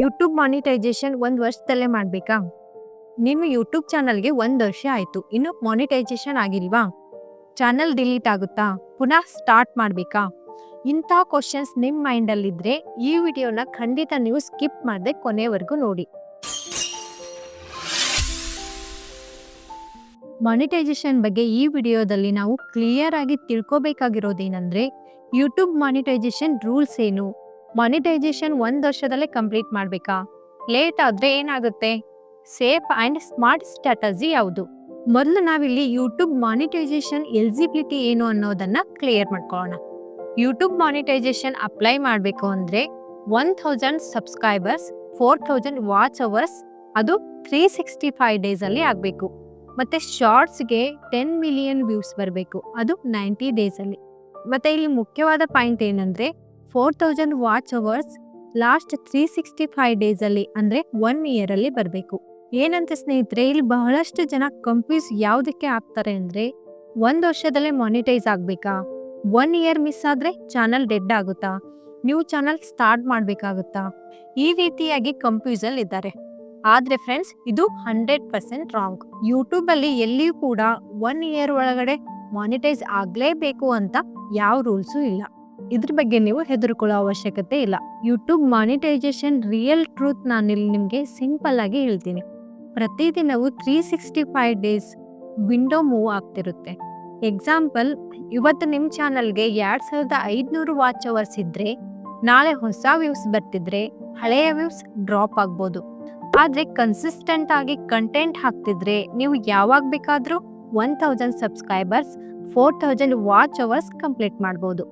YouTube monetisation ಒಂದು ವರ್ಷದಲ್ಲೇ ಮಾಡಬೇಕಾ? ನಿಮ್ಮ ಯೂಟ್ಯೂಬ್ ಚಾನಲ್ಗೆ ಒಂದು ವರ್ಷ ಆಯಿತು, ಇನ್ನು ಮಾನಿಟೈಸೇಷನ್ ಆಗಿಲ್ವಾ? ಚಾನಲ್ ಡಿಲೀಟ್ ಆಗುತ್ತಾ? ಪುನಃ ಸ್ಟಾರ್ಟ್ ಮಾಡಬೇಕಾ? ಇಂಥ ಕ್ವಶನ್ಸ್ ನಿಮ್ಮ ಮೈಂಡಲ್ಲಿದ್ದರೆ ಈ ವಿಡಿಯೋನ ಖಂಡಿತ ನೀವು ಸ್ಕಿಪ್ ಮಾಡದೆ ಕೊನೆವರೆಗೂ ನೋಡಿ. ಮಾನಿಟೈಸೇಷನ್ ಬಗ್ಗೆ ಈ ವಿಡಿಯೋದಲ್ಲಿ ನಾವು ಕ್ಲಿಯರ್ ಆಗಿ ತಿಳ್ಕೋಬೇಕಾಗಿರೋದೇನೆಂದರೆ ಯೂಟ್ಯೂಬ್ ಮಾನಿಟೈಸೇಷನ್ ರೂಲ್ಸ್ ಏನು? ಮಾನಿಟೈಸೇಷನ್ ಒಂದು ವರ್ಷದಲ್ಲೇ ಕಂಪ್ಲೀಟ್ ಮಾಡಬೇಕಾ? ಲೇಟ್ ಆದ್ರೆ ಏನಾಗುತ್ತೆ? ಸೇಫ್ ಆ್ಯಂಡ್ ಸ್ಮಾರ್ಟ್ ಸ್ಟ್ರಾಟಜಿ ಯಾವುದು? ಮೊದಲು ನಾವಿಲ್ಲಿ ಯೂಟ್ಯೂಬ್ ಮಾನಿಟೈಸೇಷನ್ ಎಲಿಜಿಬಿಲಿಟಿ ಏನು ಅನ್ನೋದನ್ನ ಕ್ಲಿಯರ್ ಮಾಡ್ಕೊಳ್ಳೋಣ. ಯೂಟ್ಯೂಬ್ ಮಾನಿಟೈಸೇಷನ್ ಅಪ್ಲೈ ಮಾಡಬೇಕು ಅಂದರೆ one thousand subscribers four thousand watch hours ಅದು ತ್ರೀ ಸಿಕ್ಸ್ಟಿ ಫೈವ್ ಡೇಸಲ್ಲಿ ಆಗಬೇಕು. ಮತ್ತು ಶಾರ್ಟ್ಸ್ಗೆ ಟೆನ್ ಮಿಲಿಯನ್ ವ್ಯೂಸ್ ಬರಬೇಕು, ಅದು ನೈಂಟಿ ಡೇಸಲ್ಲಿ ಮತ್ತು ಇಲ್ಲಿ ಮುಖ್ಯವಾದ ಪಾಯಿಂಟ್ ಏನಂದರೆ four thousand watch hours last three sixty five ಡೇಸಲ್ಲಿ ಅಂದರೆ ಒನ್ ಇಯರಲ್ಲಿ ಬರಬೇಕು. ಏನಂತ ಸ್ನೇಹಿತರೆ, ಇಲ್ಲಿ ಬಹಳಷ್ಟು ಜನ ಕಂಪ್ಯೂಸ್ ಯಾವುದಕ್ಕೆ ಆಗ್ತಾರೆ ಅಂದರೆ, ಒಂದು ವರ್ಷದಲ್ಲೇ ಮಾನಿಟೈಸ್ ಆಗಬೇಕಾ? ಒನ್ ಇಯರ್ ಮಿಸ್ ಆದರೆ ಚಾನಲ್ ಡೆಡ್ ಆಗುತ್ತಾ? ನ್ಯೂ ಚಾನಲ್ ಸ್ಟಾರ್ಟ್ ಮಾಡಬೇಕಾಗುತ್ತಾ? ಈ ರೀತಿಯಾಗಿ ಕನ್ಫ್ಯೂಸಲ್ಲಿ ಇದ್ದಾರೆ. ಆದರೆ ಫ್ರೆಂಡ್ಸ್ ಇದು ಹಂಡ್ರೆಡ್ ಪರ್ಸೆಂಟ್ ರಾಂಗ್ ಯೂಟ್ಯೂಬಲ್ಲಿ ಎಲ್ಲಿಯೂ ಕೂಡ ಒನ್ ಇಯರ್ ಒಳಗಡೆ ಮಾನಿಟೈಸ್ ಆಗಲೇಬೇಕು ಅಂತ ಯಾವ ರೂಲ್ಸು ಇಲ್ಲ. ಇದ್ರ ಬಗ್ಗೆ ನೀವು ಹೆದರ್ಕೊಳ್ಳೋ ಅವಶ್ಯಕತೆ ಇಲ್ಲ. ಯೂಟ್ಯೂಬ್ ಮಾನಿಟೈಸೇಷನ್ ರಿಯಲ್ ಟ್ರೂತ್ ನಾನು ನಿಮಗೆ ಸಿಂಪಲ್ ಆಗಿ ಹೇಳ್ತೀನಿ. ಪ್ರತಿದಿನವೂ three sixty five days window move ಆಗ್ತಿರುತ್ತೆ. ಎಕ್ಸಾಂಪಲ್ ಇವತ್ತು ನಿಮ್ಮ ಚಾನಲ್ಗೆ ಎರಡು ಸಾವಿರದ ಐದುನೂರು ವಾಚ್ ಅವರ್ಸ್ ಇದ್ದರೆ ನಾಳೆ ಹೊಸ ವ್ಯೂಸ್ ಬರ್ತಿದ್ರೆ ಹಳೆಯ ವ್ಯೂಸ್ ಡ್ರಾಪ್ ಆಗ್ಬೋದು. ಆದರೆ ಕನ್ಸಿಸ್ಟೆಂಟ್ ಆಗಿ ಕಂಟೆಂಟ್ ಹಾಕ್ತಿದ್ರೆ ನೀವು ಯಾವಾಗ ಬೇಕಾದರೂ one thousand subscribers four thousand watch hours complete ಮಾಡ್ಬೋದು.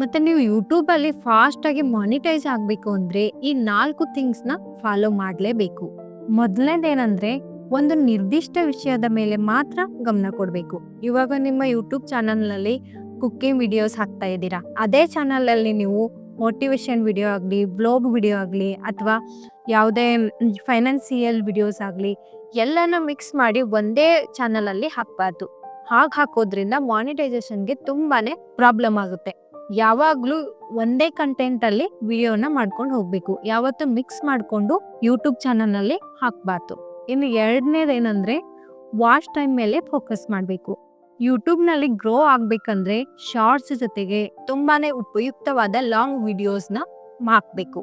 ಮತ್ತು ನೀವು ಯೂಟ್ಯೂಬ್ ಅಲ್ಲಿ ಫಾಸ್ಟ್ ಆಗಿ ಮಾನಿಟೈಸ್ ಆಗಬೇಕು ಅಂದ್ರೆ ಈ ನಾಲ್ಕು ಥಿಂಗ್ಸ್ನ ಫಾಲೋ ಮಾಡಲೇಬೇಕು. ಮೊದಲನೇದೇನಂದ್ರೆ ಒಂದು ನಿರ್ದಿಷ್ಟ ವಿಷಯದ ಮೇಲೆ ಮಾತ್ರ ಗಮನ ಕೊಡಬೇಕು. ಇವಾಗ ನಿಮ್ಮ ಯೂಟ್ಯೂಬ್ ಚಾನಲ್ನಲ್ಲಿ ಕುಕ್ಕಿಂಗ್ ವಿಡಿಯೋಸ್ ಹಾಕ್ತಾ ಇದ್ದೀರಾ. ಅದೇ ಚಾನಲಲ್ಲಿ ನೀವು ಮೋಟಿವೇಶನ್ ವಿಡಿಯೋ ಆಗಲಿ ಬ್ಲಾಗ್ ವಿಡಿಯೋ ಆಗಲಿ ಅಥವಾ ಯಾವುದೇ ಫೈನಾನ್ಸಿಯಲ್ ವಿಡಿಯೋಸ್ ಆಗಲಿ ಎಲ್ಲನ ಮಿಕ್ಸ್ ಮಾಡಿ ಒಂದೇ ಚಾನಲಲ್ಲಿ ಹಾಕಬಾರ್ದು. ಹಾಗೆ ಹಾಕೋದ್ರಿಂದ ಮಾನಿಟೈಸೇಷನ್ಗೆ ತುಂಬಾ ಪ್ರಾಬ್ಲಮ್ ಆಗುತ್ತೆ. ಯಾವಾಗಲೂ ಒಂದೇ ಕಂಟೆಂಟ್ ಅಲ್ಲಿ ವಿಡಿಯೋನ ಮಾಡ್ಕೊಂಡು ಹೋಗಬೇಕು. ಯಾವತ್ತೂ ಮಿಕ್ಸ್ ಮಾಡಿಕೊಂಡು ಯೂಟ್ಯೂಬ್ ಚಾನಲ್ನಲ್ಲಿ ಹಾಕ್ಬಾರ್ದು. ಇನ್ನು ಏನಂದ್ರೆ ವಾಚ್ ಟೈಮ್ ಮೇಲೆ ಫೋಕಸ್ ಮಾಡಬೇಕು. ಯೂಟ್ಯೂಬ್ನಲ್ಲಿ ಗ್ರೋ ಆಗ್ಬೇಕಂದ್ರೆ ಶಾರ್ಟ್ಸ್ ಜೊತೆಗೆ ತುಂಬಾನೇ ಉಪಯುಕ್ತವಾದ ಲಾಂಗ್ ವಿಡಿಯೋಸ್ನ ಹಾಕ್ಬೇಕು.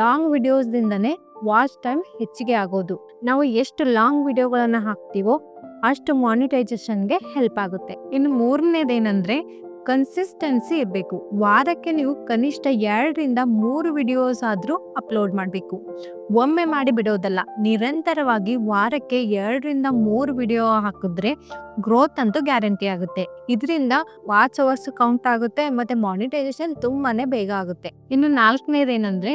ಲಾಂಗ್ ವಿಡಿಯೋಸ್ದಿಂದನೇ ವಾಚ್ ಟೈಮ್ ಹೆಚ್ಚಿಗೆ ಆಗೋದು. ನಾವು ಎಷ್ಟು ಲಾಂಗ್ ವಿಡಿಯೋಗಳನ್ನು ಹಾಕ್ತೀವೋ ಅಷ್ಟು ಮಾನಿಟೈಸೇಷನ್ಗೆ ಹೆಲ್ಪ್ ಆಗುತ್ತೆ. ಇನ್ನು ಮೂರನೇದೇನೆಂದರೆ ಕನ್ಸಿಸ್ಟೆನ್ಸಿ ಇರಬೇಕು. ವಾರಕ್ಕೆ ನೀವು ಕನಿಷ್ಠ ಎರಡರಿಂದ ಮೂರು ವಿಡಿಯೋಸ್ ಆದರೂ ಅಪ್ಲೋಡ್ ಮಾಡಬೇಕು. ಒಮ್ಮೆ ಮಾಡಿ ಬಿಡೋದಲ್ಲ, ನಿರಂತರವಾಗಿ ವಾರಕ್ಕೆ ಎರಡರಿಂದ ಮೂರು ವಿಡಿಯೋ ಹಾಕಿದ್ರೆ ಗ್ರೋತ್ ಅಂತೂ ಗ್ಯಾರಂಟಿ ಆಗುತ್ತೆ. ಇದರಿಂದ ವಾಚ್ ಅವರ್ಸ್ ಕೌಂಟ್ ಆಗುತ್ತೆ, ಮತ್ತು ಮಾನಿಟೈಸೇಷನ್ ತುಂಬಾ ಬೇಗ ಆಗುತ್ತೆ. ಇನ್ನು ನಾಲ್ಕನೇದೇನೆಂದರೆ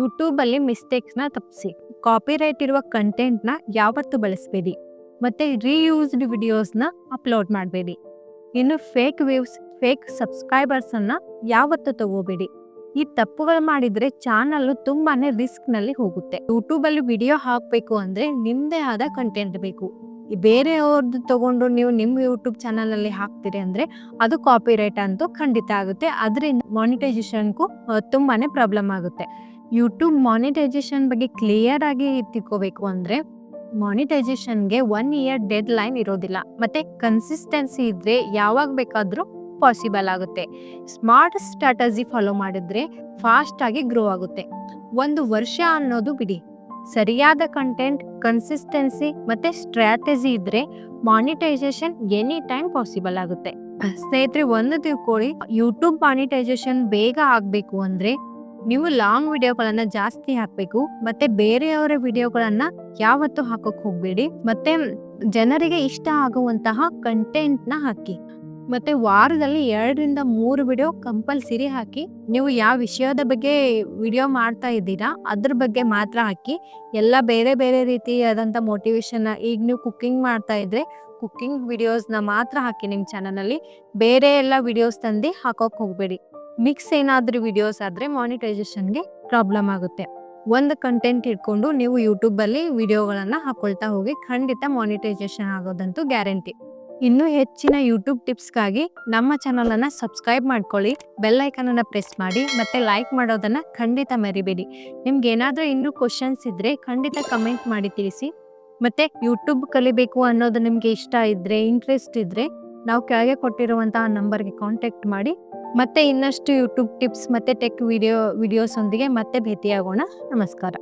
ಯೂಟ್ಯೂಬಲ್ಲಿ ಮಿಸ್ಟೇಕ್ಸ್ನ ತಪ್ಪಿಸಿ. ಕಾಪಿರೈಟ್ ಇರುವ ಕಂಟೆಂಟ್ನ ಯಾವತ್ತೂ ಬಳಸಬೇಡಿ. ಮತ್ತು ರೀಯೂಸ್ಡ್ ವಿಡಿಯೋಸ್ನ ಅಪ್ಲೋಡ್ ಮಾಡಬೇಡಿ. ಇನ್ನು ಫೇಕ್ ವ್ಯೂಸ್ ಫೇಕ್ ಸಬ್ಸ್ಕ್ರೈಬರ್ಸನ್ನು ಯಾವತ್ತೂ ತಗೋಬೇಡಿ. ಈ ತಪ್ಪುಗಳು ಮಾಡಿದರೆ ಚಾನಲ್ಲು ತುಂಬಾ ರಿಸ್ಕ್ನಲ್ಲಿ ಹೋಗುತ್ತೆ. ಯೂಟ್ಯೂಬಲ್ಲಿ ವಿಡಿಯೋ ಹಾಕಬೇಕು ಅಂದರೆ ನಿಮ್ಮದೇ ಆದ ಕಂಟೆಂಟ್ ಬೇಕು. ಬೇರೆಯವ್ರದ್ದು ತಗೊಂಡು ನೀವು ನಿಮ್ಮ ಯೂಟ್ಯೂಬ್ ಚಾನಲಲ್ಲಿ ಹಾಕ್ತೀರಿ ಅಂದರೆ ಅದು ಕಾಪಿರೈಟ್ ಅಂತೂ ಖಂಡಿತ ಆಗುತ್ತೆ. ಅದರಿಂದ ಮಾನಿಟೈಸೇಷನ್ಗೂ ತುಂಬಾ ಪ್ರಾಬ್ಲಮ್ ಆಗುತ್ತೆ. ಯೂಟ್ಯೂಬ್ ಮಾನಿಟೈಸೇಷನ್ ಬಗ್ಗೆ ಕ್ಲಿಯರ್ ಆಗಿ ತಿಳ್ಕೋಬೇಕು ಅಂದರೆ ಮಾನಿಟೈಸೇಷನ್ಗೆ ಒನ್ ಇಯರ್ ಡೆಡ್ ಲೈನ್ ಇರೋದಿಲ್ಲ. ಮತ್ತು ಕನ್ಸಿಸ್ಟೆನ್ಸಿ ಇದ್ದರೆ ಯಾವಾಗ ಬೇಕಾದರೂ ಪಾಸಿಬಲ್ ಆಗುತ್ತೆ. ಸ್ಮಾರ್ಟ್ ಸ್ಟ್ರಾಟಜಿ ಫಾಲೋ ಮಾಡಿದ್ರೆ ಫಾಸ್ಟ್ ಆಗಿ ಗ್ರೋ ಆಗುತ್ತೆ. ಒಂದು ವರ್ಷ ಅನ್ನೋದು ಬಿಡಿ. ಸರಿಯಾದ ಕಂಟೆಂಟ್ ಕನ್ಸಿಸ್ಟೆನ್ಸಿ ಮತ್ತು ಸ್ಟ್ರಾಟಜಿ ಇದ್ರೆ ಮಾನಿಟೈಸೇಷನ್ ಎನಿ ಟೈಮ್ ಪಾಸಿಬಲ್ ಆಗುತ್ತೆ. ಸ್ನೇಹಿತರೆ, ಒಂದು ತಿಳ್ಕೊಳ್ಳಿ ಯೂಟ್ಯೂಬ್ ಮಾನಿಟೈಸೇಷನ್ ಬೇಗ ಆಗಬೇಕು ಅಂದರೆ ನೀವು ಲಾಂಗ್ ವಿಡಿಯೋಗಳನ್ನ ಜಾಸ್ತಿ ಹಾಕಬೇಕು, ಮತ್ತೆ ಬೇರೆಯವರ ವಿಡಿಯೋಗಳನ್ನ ಯಾವತ್ತೂ ಹಾಕೋಕ್ ಹೋಗಬೇಡಿ, ಮತ್ತೆ ಜನರಿಗೆ ಇಷ್ಟ ಆಗುವಂತಹ ನ ಹಾಕಿ. ಮತ್ತೆ ವಾರದಲ್ಲಿ ಎರಡರಿಂದ ಮೂರು ವಿಡಿಯೋ ಕಂಪಲ್ಸರಿ ಹಾಕಿ ನೀವು ಯಾವ ವಿಷಯದ ಬಗ್ಗೆ ವಿಡಿಯೋ ಮಾಡ್ತಾ ಇದ್ದೀರಾ, ಅದ್ರ ಬಗ್ಗೆ ಮಾತ್ರ ಹಾಕಿ. ಎಲ್ಲ ಬೇರೆ ಬೇರೆ ರೀತಿಯಾದಂಥ ಮೋಟಿವೇಶನ್ ಈಗ ನೀವು ಕುಕ್ಕಿಂಗ್ ಮಾಡ್ತಾ ಇದ್ರೆ ಕುಕ್ಕಿಂಗ್ ವಿಡಿಯೋಸ್ನ ಮಾತ್ರ ಹಾಕಿ ನಿಮ್ಮ ಚಾನಲಲ್ಲಿ ಬೇರೆ ಎಲ್ಲ ವಿಡಿಯೋಸ್ ತಂದು ಹಾಕೋಕೆ ಹೋಗಬೇಡಿ. ಮಿಕ್ಸ್ ಏನಾದರೂ ವಿಡಿಯೋಸ್ ಆದರೆ ಮಾನಿಟೈಸೇಷನ್ಗೆ ಪ್ರಾಬ್ಲಮ್ ಆಗುತ್ತೆ. ಒಂದು ಕಂಟೆಂಟ್ ಇಟ್ಕೊಂಡು ನೀವು ಯೂಟ್ಯೂಬಲ್ಲಿ ವಿಡಿಯೋಗಳನ್ನು ಹಾಕೊಳ್ತಾ ಹೋಗಿ ಖಂಡಿತ ಮಾನಿಟೈಸೇಷನ್ ಆಗೋದಂತೂ ಗ್ಯಾರಂಟಿ ಇನ್ನೂ ಹೆಚ್ಚಿನ ಯೂಟ್ಯೂಬ್ ಟಿಪ್ಸ್ಗಾಗಿ ನಮ್ಮ ಚಾನಲನ್ನು ಸಬ್ಸ್ಕ್ರೈಬ್ ಮಾಡ್ಕೊಳ್ಳಿ. ಬೆಲ್ ಐಕನನ್ನು ಪ್ರೆಸ್ ಮಾಡಿ ಮತ್ತು ಲೈಕ್ ಮಾಡೋದನ್ನು ಖಂಡಿತ ಮರಿಬೇಡಿ. ನಿಮ್ಗೆ ಏನಾದರೂ ಇನ್ನೂ ಕ್ವಶನ್ಸ್ ಇದ್ದರೆ ಖಂಡಿತ ಕಮೆಂಟ್ ಮಾಡಿ ತಿಳಿಸಿ. ಮತ್ತು ಯೂಟ್ಯೂಬ್ ಕಲಿಬೇಕು ಅನ್ನೋದು ನಿಮಗೆ ಇಷ್ಟ ಇದ್ದರೆ ಇಂಟ್ರೆಸ್ಟ್ ಇದ್ದರೆ ನಾವು ಕೆಳಗೆ ಕೊಟ್ಟಿರುವಂತಹ ನಂಬರ್ಗೆ ಕಾಂಟ್ಯಾಕ್ಟ್ ಮಾಡಿ. ಮತ್ತೆ ಇನ್ನಷ್ಟು ಯೂಟ್ಯೂಬ್ ಟಿಪ್ಸ್ ಮತ್ತು ಟೆಕ್ ವಿಡಿಯೋ ವಿಡಿಯೋಸ್ ಒಂದಿಗೆ ಮತ್ತೆ ಭೇಟಿಯಾಗೋಣ. ನಮಸ್ಕಾರ.